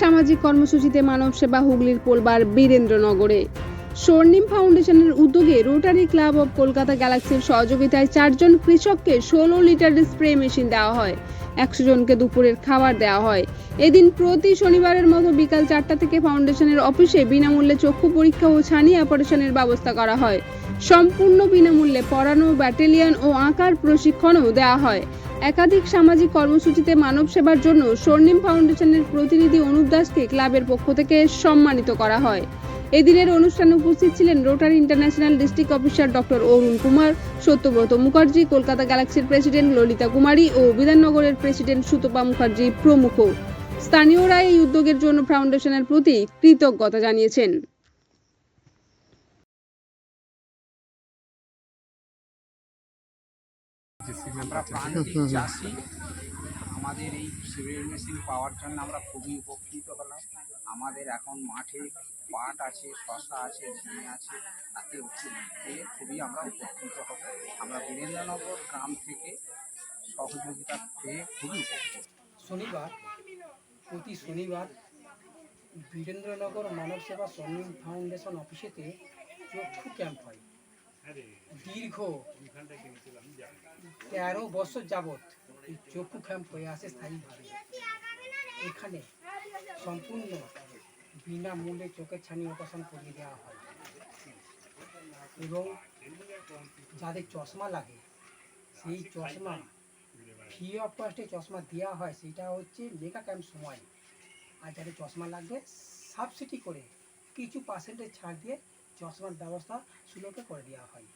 সামাজিক কর্মসূচিতে মানব সেবা হুগলির পোলবার বীরেন্দ্রনগরে। স্বর্ণিম ফাউন্ডেশনের উদ্যোগে রোটারি ক্লাব অব কলকাতা গ্যালাক্সির সহযোগিতায় চারজন কৃষককে ষোলো লিটার স্প্রে মেশিন দেওয়া হয়। একশো জনকে দুপুরের খাবার দেওয়া হয়। এদিন প্রতি শনিবারের মতো বিকাল চারটা থেকে ফাউন্ডেশনের অফিসে বিনামূল্যে চক্ষু পরীক্ষা ও ছানি অপারেশনের ব্যবস্থা করা হয়। সম্পূর্ণ বিনামূল্যে পড়ানো, ব্যাটালিয়ন ও আঁকার প্রশিক্ষণও দেওয়া হয়। একাধিক সামাজিক কর্মসূচিতে মানব সেবার জন্য স্বর্ণিম ফাউন্ডেশনের প্রতিনিধি অনুপ দাসকে ক্লাবের পক্ষ থেকে সম্মানিত করা হয়। এদিনের অনুষ্ঠানে উপস্থিত ছিলেন Rotary International district officer doctor Arun Kumar, Satyabrata Mukherjee, Kolkata গ্যালাক্সির প্রেসিডেন্ট ললিতা কুমারী ও বিধাননগরের প্রেসিডেন্ট সুতপা মুখার্জি প্রমুখ। স্থানীয়রা এই উদ্যোগের জন্য ফাউন্ডেশনের প্রতি কৃতজ্ঞতা জানিয়েছেন। আমাদের এই সিভিল মেশিন পাওয়ার জন্য আমরা খুবই উপকৃত হলাম। আমাদের এখন মাঠে পাট আছে শশা আছে, ঝিঙে আছে, তাতে পেয়ে খুবই আমরা উপকৃত হব। আমরা বীরেন্দ্রনগর গ্রাম থেকে সহযোগিতা পেয়ে খুবই শনিবার, প্রতি শনিবার বীরেন্দ্রনগর মানব সেবা স্বর্ণিম ফাউন্ডেশন অফিসেতে চক্ষু ক্যাম্প হয়। দীর্ঘ তেরো বছর যাবৎ এই চক্ষু ক্যাম্প হয়ে আসে স্থায়ীভাবে। এখানে সম্পূর্ণ বিনামূল্যে চোখের ছানি অপারেশন করিয়ে দেওয়া হয়। এবং যাদের চশমা লাগে, সেই চশমা ফ্রি অফ কস্টে চশমা দেওয়া হয়, সেটা হচ্ছে মেগা ক্যাম্প সময়। আর যাদের চশমা লাগবে সাবসিডি করে কিছু পার্সেন্টেজ ছাড় দিয়ে চশমার ব্যবস্থা সুলভে করে দেওয়া হয়।